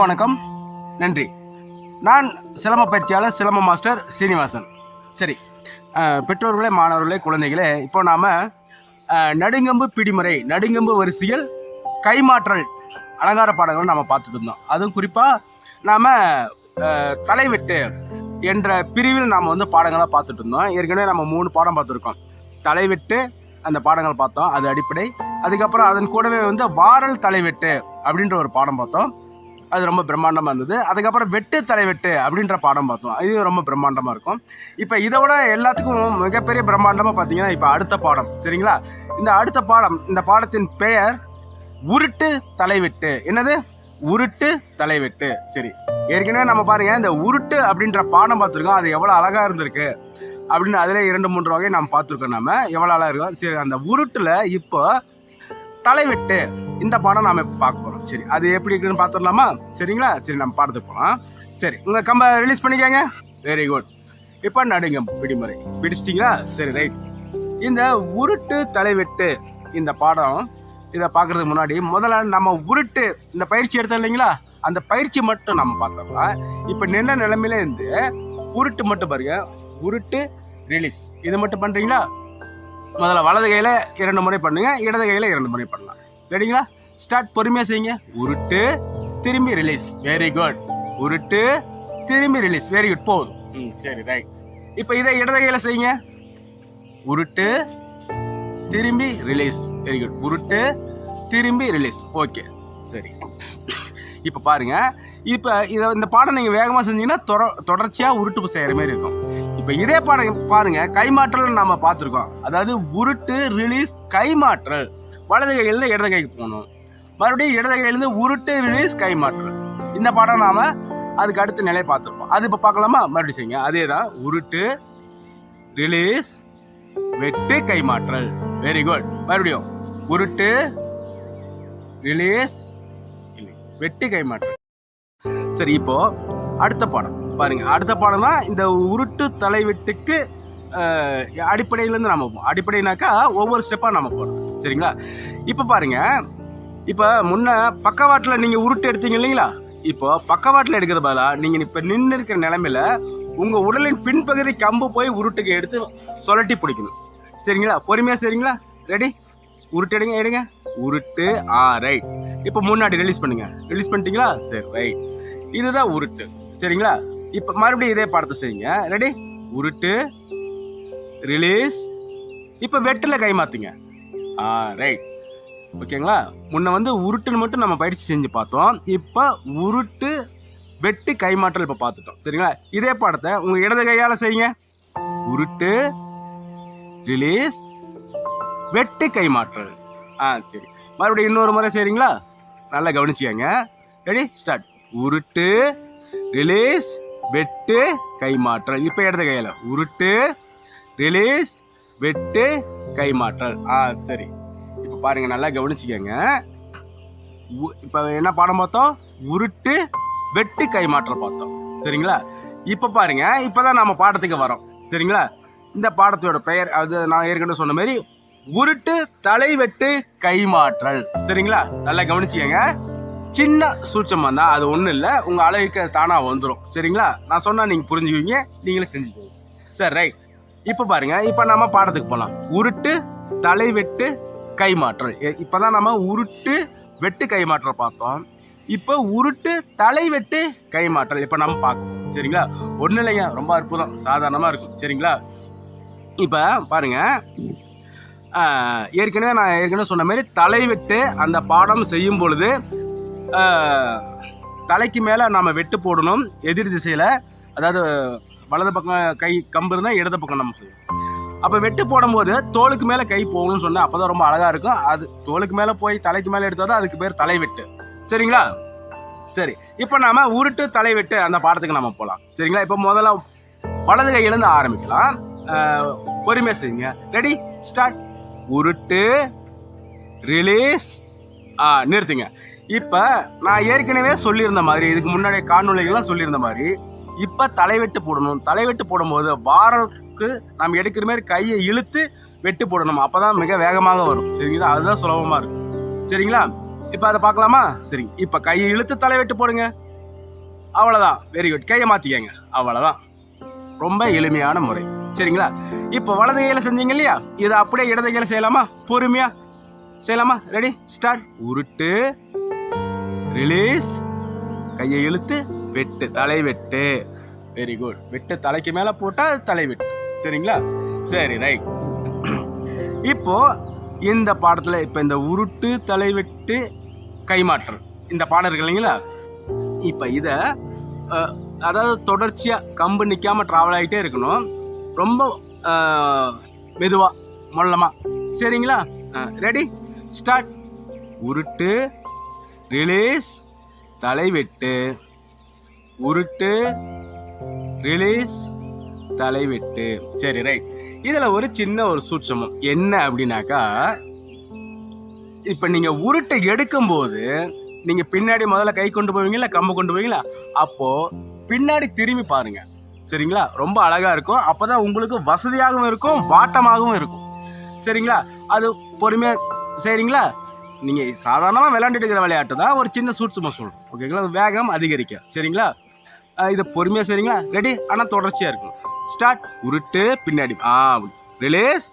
வணக்கம். நன்றி. நான் சிலம்ப பயிற்சியாளர் சிலம்ப மாஸ்டர் சீனிவாசன். சரி பெற்றோர்களே மாணவர்களே குழந்தைகளே இப்போ நாம் நடுங்கம்பு பிடிமுறை நடுங்கம்பு வரிசையில் கைமாற்றல் அலங்கார பாடங்கள் நம்ம பார்த்துட்டு இருந்தோம். அதுவும் குறிப்பாக நாம் தலைவெட்டு என்ற பிரிவில் நாம் வந்து பாடங்களாக பார்த்துட்டு இருந்தோம். ஏற்கனவே நம்ம மூணு பாடம் பார்த்துருக்கோம். தலைவெட்டு அந்த பாடங்கள் பார்த்தோம் அது அடிப்படை. அதுக்கப்புறம் அதன் கூடவே வந்து வாரல் தலைவெட்டு அப்படின்ற ஒரு பாடம் பார்த்தோம். அது ரொம்ப பிரம்மாண்டமாக இருந்தது. அதுக்கப்புறம் வெட்டு தலைவெட்டு அப்படின்ற பாடம் பார்த்தோம். இது ரொம்ப பிரம்மாண்டமாக இருக்கும். இப்போ இதை விட எல்லாத்துக்கும் மிகப்பெரிய பிரம்மாண்டமாக பார்த்தீங்கன்னா இப்போ அடுத்த பாடம். சரிங்களா? இந்த அடுத்த பாடம் இந்த பாடத்தின் பெயர் உருட்டு தலைவெட்டு என்னது? உருட்டு தலைவெட்டு சரி. ஏற்கனவே நம்ம பாருங்க இந்த உருட்டு அப்படின்ற பாடம் பார்த்துருக்கோம். அது எவ்வளோ அழகாக இருந்திருக்கு அப்படின்னு அதில் இரண்டு மூன்று வகை நாம் பார்த்துருக்கோம் நம்ம எவ்வளோ அழகாக இருக்கும் சரி அந்த உருட்டில் இப்போ தலைவெட்டு இந்த பாடம் நாம் பார்க்க போகிறோம் சரி அது எப்படி இருக்குன்னு பார்த்துடலாமா? சரிங்களா? சரி நம்ம பாடத்துக்கு போகலாம் சரி உங்கள் கம்ப ரிலீஸ் பண்ணிக்கங்க. வெரி குட் இப்போ நடுங்க பிடிமுறை பிடிச்சிட்டிங்களா? சரி ரைட் இந்த உருட்டு தலைவெட்டு இந்த பாடம் இதை பார்க்குறதுக்கு முன்னாடி முதல்ல நம்ம உருட்டு இந்த பயிற்சி எடுத்தோம் இல்லைங்களா? அந்த பயிற்சி மட்டும் நம்ம பார்த்தோம்னா இப்போ நின்ன நிலைமையில இருந்து உருட்டு மட்டும் பாருங்க. உருட்டு ரிலீஸ் இது மட்டும் பண்ணுறீங்களா முதல்ல வலது கையில் இரண்டு முறை பண்ணுங்க இடது கையில் இரண்டு முறை பண்ணலாம். ரெடிங்களா ஸ்டார்ட் பொறுமையாக செய்யுங்க. உருட்டு திரும்பி ரிலீஸ் வெரி குட் உருட்டு திரும்பி ரிலீஸ் வெரி குட் போதும். ம் சரி ரைட் இப்போ இதை இடது கையில் செய்யுங்க. உருட்டு திரும்பி ரிலீஸ் வெரி குட் உருட்டு திரும்பி ரிலீஸ் ஓகே சரி. இப்போ பாருங்க. இப்போ இதை இந்த பாடம் நீங்கள் வேகமாக செஞ்சீங்கன்னா தொட தொடர்ச்சியாக உருட்டு செய்கிற மாதிரி இருக்கும். இப்போ இதே பாடம் பாருங்க. கைமாற்றல் நம்ம பார்த்துருக்கோம். அதாவது உருட்டு ரிலீஸ் கைமாற்றல். வலது கையிலேருந்து இடது கைக்கு போகணும். மறுபடியும் இடது கையிலேருந்து உருட்டு ரிலீஸ் கைமாற்றல் இந்த பாடம் நாம் அதுக்கு அடுத்த நிலையை பார்த்துருப்போம். அது இப்போ பார்க்கலாமா? மறுபடியும் செய்யுங்க. அதே தான் உருட்டு ரிலீஸ் வெட்டு கைமாற்றல் வெரி குட் மறுபடியும் உருட்டு ரிலீஸ் வெட்டு கைமாற்றல் சரி இப்போ அடுத்த பாடம். பாருங்க. அடுத்த பாடம் தான் இந்த உருட்டு தலைவெட்டுக்கு அடிப்படையிலேருந்து நம்ம போவோம். அடிப்படைனாக்கா ஒவ்வொரு ஸ்டெப்பாக நம்ம போகிறோம் சரிங்களா? இப்போ பாருங்க. இப்போ முன்ன பக்கவாட்டில் நீங்கள் உருட்டு எடுத்தீங்க இல்லைங்களா? இப்போ பக்கவாட்டில் எடுக்கிறது பதிலாக நீங்கள் இப்போ நின்று இருக்கிற நிலமையில் உங்கள் உடலின் பின்பகுதி கம்பு போய் உருட்டுக்கு எடுத்து சுழட்டி பிடிக்கணும். சரிங்களா? பொறுமையாக சரிங்களா ரெடி உருட்டு எடுங்க எடுங்க. உருட்டு ஆ ரைட் இப்போ முன்னாடி ரிலீஸ் பண்ணுங்க. ரிலீஸ் பண்ணிட்டீங்களா? சரி ரைட் இதுதான் உருட்டு. சரிங்களா? இப்போ மறுபடியும் இதே படத்தை செய்யுங்க. ரெடி உருட்டு ரிலீஸ் இப்போ வெட்டில் கை மாற்றுங்க ஆ ரைட் ஓகேங்களா முன்ன வந்து உருட்டுன்னு மட்டும் நம்ம பயிற்சி செஞ்சு பார்த்தோம். இப்போ உருட்டு வெட்டு கைமாற்றல் இப்போ பார்த்துட்டோம். சரிங்களா? இதே பாடத்தை உங்கள் இடது கையால் செய்யுங்க. உருட்டு ரிலீஸ் வெட்டு கைமாற்றல் ஆ சரி. மறுபடியும் இன்னொரு முறை சரிங்களா நல்லா கவனிச்சிக்கங்க. ரெடி ஸ்டார்ட் உருட்டு ரிலீஸ் வெட்டு கைமாற்றல் இப்போ இடது கையில். உருட்டு ரிலீஸ் வெட்டு கைமாற்றல். ஆ சரி. இப்போ பாருங்க நல்லா கவனிச்சுக்கங்க. உ- இப்போ என்ன பாடம் பார்த்தோம்? உருட்டு வெட்டு கைமாற்றல் பார்த்தோம். சரிங்களா? இப்போ பாருங்க இப்போதான் நம்ம பாடத்துக்கு வரோம். சரிங்களா? இந்த பாடத்தோட பெயர் அது நான் ஏற்கனவே சொன்ன மாதிரி உருட்டு தலைவெட்டு கைமாற்றல். சரிங்களா? நல்லா கவனிச்சுக்கங்க. சின்ன சூட்சமாக தான். அது ஒன்றும் இல்லை. உங்கள் அழகுக்கு தானாக வந்துடும் சரிங்களா? நான் சொன்னால் நீங்கள் புரிஞ்சுக்குவீங்க நீங்களே செஞ்சுக்குவீங்க. சரி ரைட். இப்போ பாருங்க இப்போ நம்ம பாடத்துக்கு போகலாம் உருட்டு தலைவெட்டு கைமாற்றல். இப்போ தான் நம்ம உருட்டு வெட்டு கைமாற்றல் பார்த்தோம். இப்போ உருட்டு தலைவெட்டு கைமாற்றல். இப்போ நம்ம பார்க்கணும் சரிங்களா? ஒன்றும் இல்லைங்க ரொம்ப அற்புதம். சாதாரணமாக இருக்கும் சரிங்களா? இப்போ பாருங்க ஏற்கனவே நான் ஏற்கனவே சொன்ன மாதிரி தலை வெட்டு அந்த பாடம் செய்யும் பொழுது தலைக்கு மேலே நாம் வெட்டு போடணும் எதிர் திசையில் அதாவது வலது பக்கம் கை கம்பு இருந்தால் இடது பக்கம் நம்ம செய்யணும் அப்போ வெட்டு போடும்போது தோலுக்கு மேலே கை போகணும்னு சொன்னால் அப்போ தான் ரொம்ப அழகாக இருக்கும். அது தோலுக்கு மேலே போய் தலைக்கு மேலே எடுத்தால் தான் அதுக்கு பேர் தலைவெட்டு. சரிங்களா? சரி. இப்போ நாம் உருட்டு தலைவெட்டு அந்த பாடத்துக்கு நம்ம போகலாம் சரிங்களா? இப்போ முதல்ல வலது கையிலேருந்து ஆரம்பிக்கலாம். பொறுமையாக செய்யுங்க. ரெடி ஸ்டார்ட் உருட்டு. ரிலீஸ் ஆ நிறுத்துங்க. இப்போ நான் ஏற்கனவே சொல்லியிருந்த மாதிரி இதுக்கு முன்னாடி காணொலிகள்லாம் சொல்லியிருந்த மாதிரி இப்போ தலைவெட்டு போடணும். தலைவெட்டு போடும்போது வாரலுக்கு நம்ம எடுக்கிற மாதிரி கையை இழுத்து வெட்டு போடணும். அப்போ தான் மிக வேகமாக வரும். சரிங்களா? அதுதான் சுலபமாக இருக்கும். சரிங்களா? இப்போ அதை பார்க்கலாமா? சரி. இப்போ கையை இழுத்து தலைவெட்டு போடுங்க. அவ்வளோதான் வெரி குட் கையை மாற்றிக்கங்க அவ்வளோதான் ரொம்ப எளிமையான முறை. சரிங்களா? இப்போ வலது கையில் செஞ்சீங்க இல்லையா? இதை அப்படியே இடது கையில் செய்யலாமா? பொறுமையா செய்யலாமா? ரெடி ஸ்டார்ட் உருட்டு. ரிலீஸ் கையை இழுத்து வெட்டு தலை வெட்டு வெரி குட் வெட்டு தலைக்கு மேலே போட்டால் தலை வெட்டு சரிங்களா? சரி ரைட் இப்போ இந்த பாடத்தில் இப்போ இந்த உருட்டு தலை வெட்டு கைமாற்று. இந்த பாடம் இருக்கு இல்லைங்களா? இப்போ இதை அதாவது தொடர்ச்சியாக கம்பு நிற்காம ட்ராவல் ஆகிட்டே இருக்கணும். ரொம்ப மெதுவாக மொல்லமாக சரிங்களா? ரெடி ஸ்டார்ட் உருட்டு ரிலீஸ் தலைவெட்டு. உருட்டு ரிலீஸ் தலைவிட்டு. சரி ரைட் இதில் ஒரு சின்ன ஒரு சூட்சமம். என்ன அப்படின்னாக்கா இப்போ நீங்கள் உருட்டை எடுக்கும்போது நீங்கள் பின்னாடி முதல்ல கை கொண்டு போவீங்களா கம்பு கொண்டு போவீங்களா? அப்போது பின்னாடி திரும்பி பாருங்கள் சரிங்களா? ரொம்ப அழகாக இருக்கும். அப்போ தான் உங்களுக்கு வசதியாகவும் இருக்கும் வாட்டமாகவும் இருக்கும். சரிங்களா? அது பொறுமையாக சரிங்களா? நீங்கள் சாதாரணமாக விளையாண்டுட்டு இருக்கிற விளையாட்டு தான் ஒரு சின்ன சூட்சும சொல்கிறோம் ஓகேங்களா வேகம் அதிகரிக்க சரிங்களா? இதை பொறுமையாக சரிங்களா ரெடி ஆனால் தொடர்ச்சியாக இருக்கும் ஸ்டார்ட் உருட்டு பின்னாடி. ஆ ரிலேஸ்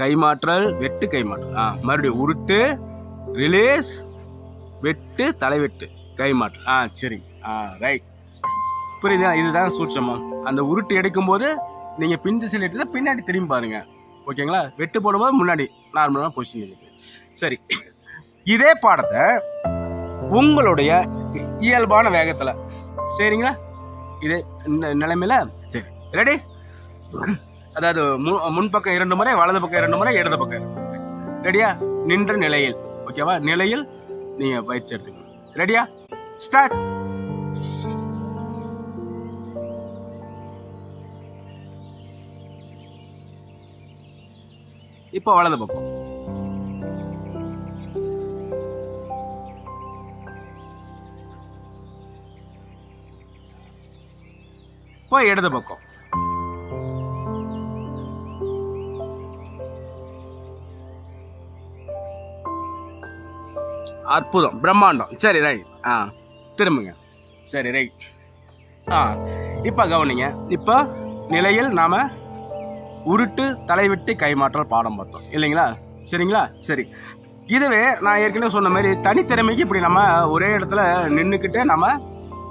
கைமாற்றல் வெட்டு கைமாற்றல். ஆ மறுபடியும் உருட்டு ரிலேஸ் வெட்டு தலைவெட்டு. கைமாற்றல். ஆ சரி. ஆ ரைட் புரியுதா? இதுதான் சூட்சமம். அந்த உருட்டு எடுக்கும்போது நீங்கள் பின் திசையில் எடுத்து பின்னாடி திரும்பி பாருங்கள் ஓகேங்களா? வெட்டு போடும்போது முன்னாடி நார்மலான பொசிஷன் இருக்கு. சரி. இதே பாடத்தை உங்களுடைய இயல்பான வேகத்தில் சரிங்களா? இதே நிலைமையில சரி. ரெடி அதாவது முன்பக்கம் இரண்டு முறை வலது பக்கம் இரண்டு முறை இடது பக்கம் ரெடியா நின்ற நிலையில். ஓகேவா நிலையில் நீங்க பயிற்சி எடுத்துக்கணும் ரெடியா ஸ்டார்ட் இப்போ வலது பக்கம். இப்போ இடது பக்கம். அற்புதம். பிரம்மாண்டம். சரி ரைட் ஆ திரும்புங்க. சரி ரைட் ஆ இப்போ கவனிங்க. இப்போ நிலையில் நாம் உருட்டு தலைவிட்டு கைமாற்றல் பாடம் பார்த்தோம். இல்லைங்களா? சரிங்களா? சரி. இதுவே நான் ஏற்கனவே சொன்ன மாதிரி தனித்திறமைக்கு இப்படி நம்ம ஒரே இடத்துல நின்றுக்கிட்டே நம்ம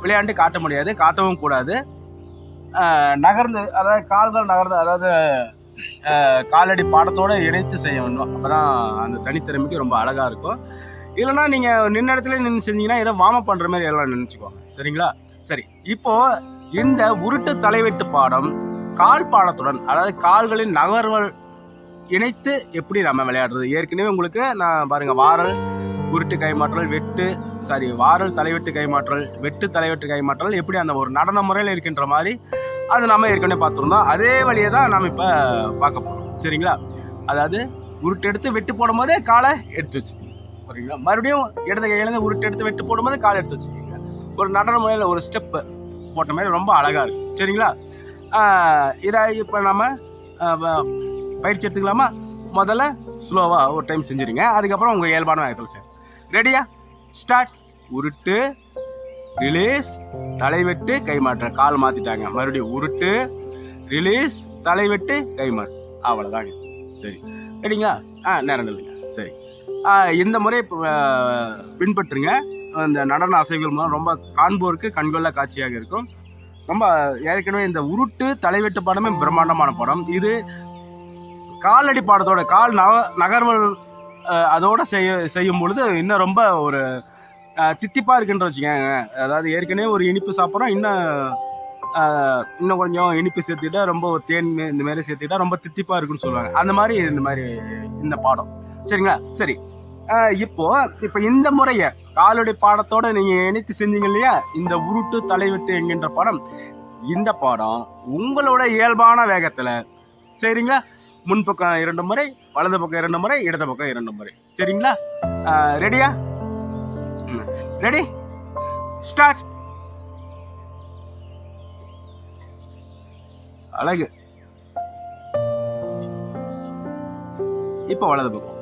விளையாண்டு காட்ட முடியாது காட்டவும் கூடாது. நகர்ந்து அதாவது கால்கள் நகர்ந்து அதாவது காலடி பாடத்தோடு இணைத்து செய்ய வேண்டும். அப்பதான் அந்த தனித்திறமைக்கு ரொம்ப அழகாக இருக்கும். இல்லைன்னா நீங்கள் நின்ன இடத்துல நின்று செஞ்சீங்கன்னா ஏதோ வார்ம் பண்ணுற மாதிரி எல்லாம் நினச்சிக்கோங்க. சரிங்களா? சரி இப்போது இந்த உருட்டு தலைவெட்டு பாடம் கால் பாடத்துடன் அதாவது கால்களின் நகர்வல் இணைத்து எப்படி நம்ம விளையாடுறது? ஏற்கனவே உங்களுக்கு நான் பாருங்கள் வாரல் உருட்டு கைமாற்றல் வெட்டு சாரி வாரல் தலைவெட்டு கைமாற்றல் வெட்டு தலைவெட்டு கைமாற்றல் எப்படி அந்த ஒரு நடன முறையில் இருக்கின்ற மாதிரி அது நம்ம ஏற்கனவே பார்த்துருந்தோம். அதே வழியை தான் நாம் இப்போ பார்க்க போகிறோம் சரிங்களா? அதாவது உருட்டு எடுத்து வெட்டு போடும்போதே காலை எடுத்து வச்சுக்கோங்க. சரிங்களா மறுபடியும் இடது கையிலேருந்து உருட்டு எடுத்து வெட்டு போடும்போது காலை எடுத்து வச்சுக்கோங்க. ஒரு நடன முறையில் ஒரு ஸ்டெப்பு போட்ட மாதிரி ரொம்ப அழகாக இருக்குது சரிங்களா? இதை இப்போ நம்ம பயிற்சி எடுத்துக்கலாமா? முதல்ல ஸ்லோவாக ஒரு டைம் செஞ்சுருங்க. அதுக்கப்புறம் உங்கள் இயல்பான வேகத்தில் செய்யும் ரெடியா ஸ்டார்ட் உருட்டு. ரிலீஸ் தலைவெட்டு கைமாற்ற கால் மாற்றிட்டாங்க மறுபடியும் உருட்டு. ரிலீஸ் தலைவெட்டு கைமாறு அவ்வளோதாங்க சரி. ரெடிங்களா ஆ நேரம் இல்லைங்க. சரி. இந்த முறை பின்பற்றுங்க. இந்த நடன அசைவுகள் மூலம் ரொம்ப காண்போருக்கு கண்கொள்ள காட்சியாக இருக்கும். ரொம்ப ஏற்கனவே இந்த உருட்டு தலைவெட்டு படமே பிரம்மாண்டமான படம். இது காலடி பாடத்தோட கால் நக நகர்வல் அதோட செய்ய செய்யும் பொழுது இன்னும் ரொம்ப ஒரு தித்திப்பாக இருக்குன்ற வச்சுக்கோங்க. அதாவது ஏற்கனவே ஒரு இனிப்பு சாப்பிட்றோம் இன்னும் இன்னும் கொஞ்சம் இனிப்பு சேர்த்துக்கிட்டா ரொம்ப தேன் இந்த மாதிரி சேர்த்துக்கிட்டா ரொம்ப தித்திப்பாக இருக்குன்னு சொல்லுவாங்க. அந்த மாதிரி இந்த மாதிரி இந்த பாடம். சரிங்களா? சரி. இப்போ இப்போ இந்த முறையை காலடி பாடத்தோட நீங்கள் இணைத்து செஞ்சீங்க இல்லையா? இந்த உருட்டு தலைவிட்டு என்கின்ற பாடம். இந்த பாடம் உங்களோட இயல்பான வேகத்தில் சரிங்களா? முன்பக்கம் இரண்டு முறை வலது பக்கம் இரண்டு முறை இடது பக்கம் இரண்டு முறை. சரிங்களா? ரெடியா ரெடி ஸ்டார்ட் அழகு. இப்போ வலது பக்கம்.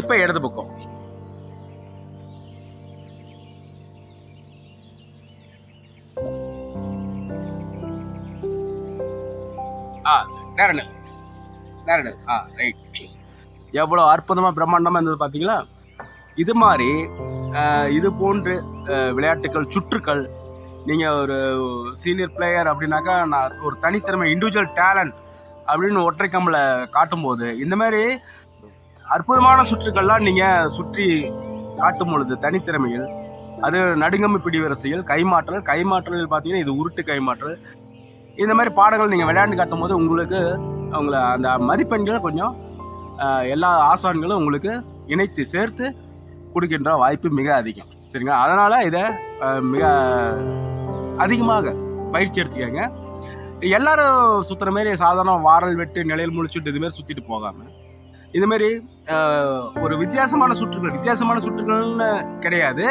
இப்போ இடது பக்கம். ஆ சரி ஆ ah, ரைட் எவ்வளோ அற்புதமாக பிரம்மாண்டமாக இருந்தது பார்த்தீங்களா இது மாதிரி இது போன்று விளையாட்டுகள் சுற்றுக்கள் நீங்கள் ஒரு சீனியர் பிளேயர் அப்படின்னாக்கா நான் ஒரு தனித்திறமை இண்டிவிஜுவல் டேலண்ட் அப்படின்னு ஒற்றை கம்பளை காட்டும்போது இந்த மாதிரி அற்புதமான சுற்றுக்கள்லாம் நீங்கள் சுற்றி காட்டும் பொழுது தனித்திறமைகள் அது நடுங்கம்பு பிடி வரிசையில் கைமாற்றல் கைமாற்றல் பார்த்தீங்கன்னா இது உருட்டு கைமாற்றல் இந்த மாதிரி பாடங்கள் நீங்கள் விளையாண்டு காட்டும் போது உங்களுக்கு அவங்கள அந்த மதிப்பெண்கள் கொஞ்சம் எல்லா ஆசான்களும் உங்களுக்கு இணைத்து சேர்த்து கொடுக்கின்ற வாய்ப்பு மிக அதிகம். சரிங்களா? அதனால் இதை மிக அதிகமாக பயிற்சி எடுத்துக்கங்க. எல்லாரும் சுற்றுற மாதிரி சாதாரண வாரல் வெட்டு நிலையில் முடிச்சுட்டு இதுமாரி சுற்றிட்டு போகாமல் இதுமாரி ஒரு வித்தியாசமான சுற்றுகள் வித்தியாசமான சுற்றுகள்னு கிடையாது.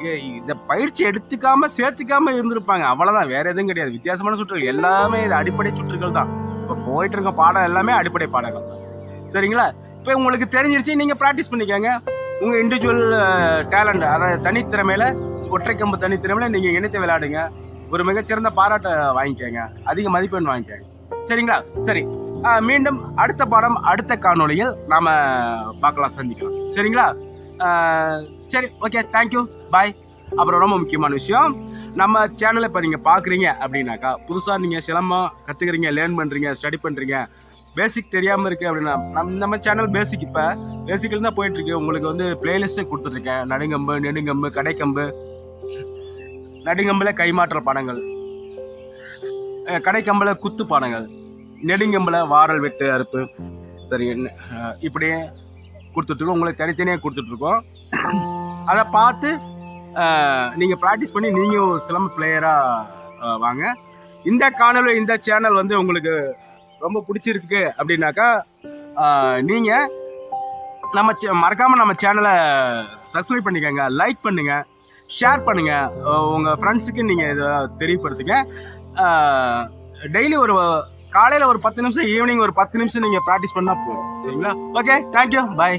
இதை இந்த பயிற்சி எடுத்துக்காம சேர்த்துக்காம இருந்திருப்பாங்க. அவ்வளோதான் வேற எதுவும் கிடையாது. வித்தியாசமான சுற்றுகள். எல்லாமே இது அடிப்படை சுற்றுகள் தான். இப்போ போயிட்டு இருக்க பாடம் எல்லாமே அடிப்படை பாடங்கள் தான். சரிங்களா? இப்போ உங்களுக்கு தெரிஞ்சிருச்சு நீங்கள் ப்ராக்டிஸ் பண்ணிக்கோங்க. உங்கள் இண்டிவிஜுவல் டேலண்ட் அதாவது தனித்திறமையில ஒற்றை கம்பு தனித்திறமையில நீங்கள் இணைத்து விளையாடுங்க. ஒரு மிகச்சிறந்த பாராட்டை வாங்கிக்கோங்க. அதிக மதிப்பெண் வாங்கிக்கோங்க. சரிங்களா? சரி. மீண்டும் அடுத்த பாடம் அடுத்த காணொலியில் நாம் பார்க்கலாம் சந்திக்கலாம். சரிங்களா? சரி. ஓகே தேங்க்யூ பாய் அப்புறம் ரொம்ப முக்கியமான விஷயம் நம்ம சேனலை இப்போ நீங்கள் பார்க்குறீங்க அப்படின்னாக்கா புதுசாக நீங்கள் சிலம்பம் கற்றுக்குறீங்க லேர்ன் பண்ணுறீங்க ஸ்டடி பண்ணுறீங்க பேசிக் தெரியாமல் இருக்குது அப்படின்னா நம் நம்ம சேனல் பேசிக் இப்போ பேசிக்கில் தான் போயிட்டுருக்கு. உங்களுக்கு வந்து பிளேலிஸ்ட்டு கொடுத்துட்ருக்கேன். நடுங்கம்பு நெடுங்கம்பு கடைக்கம்பு. நடுங்கம்பில் கைமாற்ற பாடங்கள். கடைக்கம்பில் குத்து பாடங்கள். நெடுங்கம்பில் வாரல் வெட்டு அறுப்பு. சரி என்ன- இப்படியே கொடுத்துட்ருக்கோம். உங்களுக்கு தனித்தனியாக கொடுத்துட்ருக்கோம். அதை பார்த்து நீங்கள் ப்ராக்டிஸ் பண்ணி நீங்கள் ஒரு சிலம்பு பிளேயராக வாங்க. இந்த காணொலி இந்த சேனல் வந்து உங்களுக்கு ரொம்ப பிடிச்சிருக்கு அப்படின்னாக்கா நீங்கள் நம்ம மறக்காமல் நம்ம சேனலை சப்ஸ்கிரைப் பண்ணிக்கோங்க லைக் பண்ணுங்கள் ஷேர் பண்ணுங்கள் உங்கள் ஃப்ரெண்ட்ஸுக்கு நீங்கள் இதை தெரியப்படுத்துங்க. டெய்லி ஒரு காலையில் ஒரு பத்து நிமிஷம் ஈவினிங் ஒரு பத்து நிமிஷம் நீங்கள் ப்ராக்டிஸ் பண்ணால் போதும். சரிங்களா? Okay thank you bye